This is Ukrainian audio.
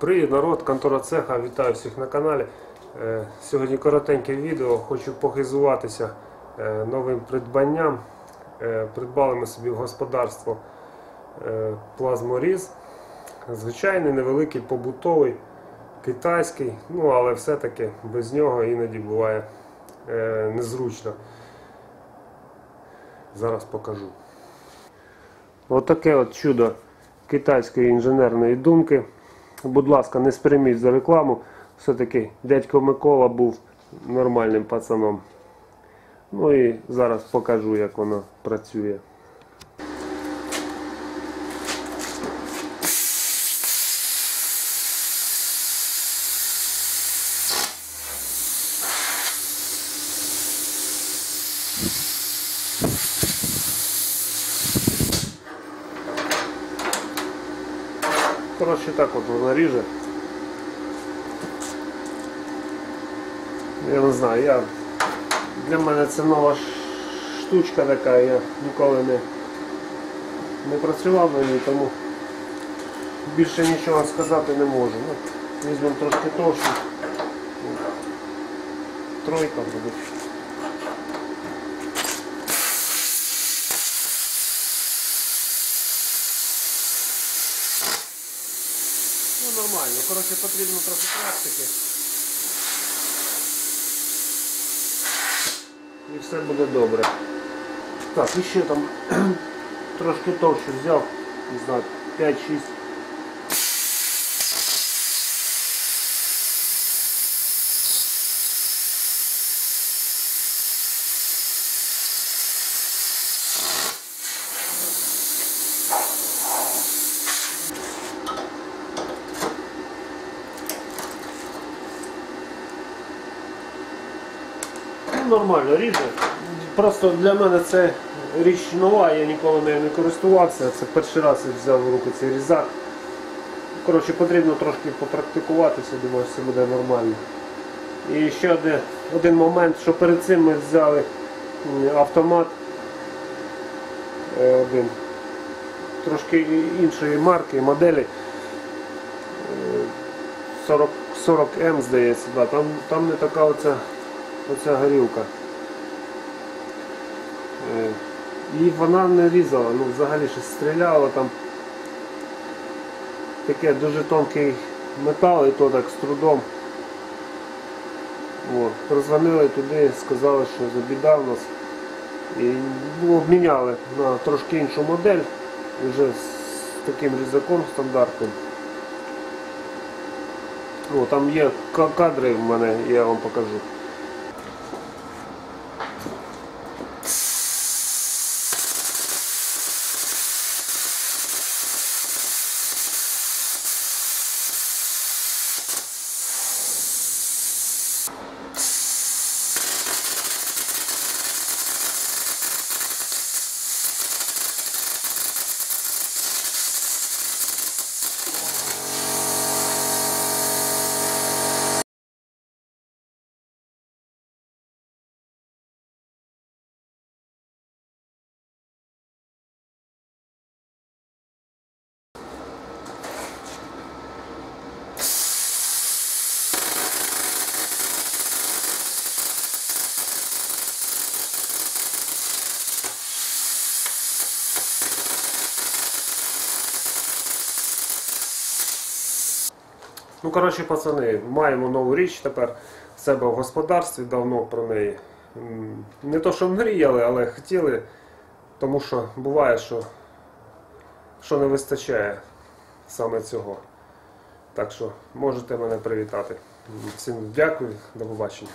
Привіт, народ, контора цеха, вітаю всіх на каналі. Е, Сьогодні коротеньке відео. Хочу похизуватися е, новим придбанням. Е, Придбали ми собі в господарство плазморіз. Звичайний, невеликий, побутовий, китайський, ну але все-таки без нього іноді буває незручно. Зараз покажу. Отаке от чудо китайської інженерної думки. Будь ласка, не сприйміть за рекламу. Все-таки дядько Микола був нормальним пацаном. Ну і зараз покажу, як воно працює. Коротше, так от воно ріже. Я не знаю, я... для мене це нова штучка така, я ніколи не, не працював на ній, тому більше нічого сказати не можу. Ну, візьмемо трошки товщу. Тройка буде. нормально, коротше потрібно трохи практики. І все буде добре. Так, і ще там трошки товщу взяв, не знаю, 5-6. Нормально ріже. Просто для мене це річ нова, я ніколи нею не користувався. Це перший раз я взяв в руки цей різак. Коротше, потрібно трошки попрактикуватися, думаю, все буде нормально. І ще один, один момент, що перед цим ми взяли автомат е, один, трошки іншої марки, моделі. Е, 40, 40М, здається, да. там, там не така оця, оця горілка. Е, І вона не різала, ну взагалі щось стріляла там. Таке дуже тонкий метал і то так з трудом. От. Прозвонили туди, сказали, що за біда в нас. І ну, обміняли на трошки іншу модель, вже з таким різаком стандартним. О, там є кадри в мене, я вам покажу. Ну, коротше, пацани, маємо нову річ тепер в себе в господарстві, давно про неї. Не то, що мріяли, але хотіли, тому що буває, що, що не вистачає саме цього. Так що можете мене привітати. Всім дякую, до побачення.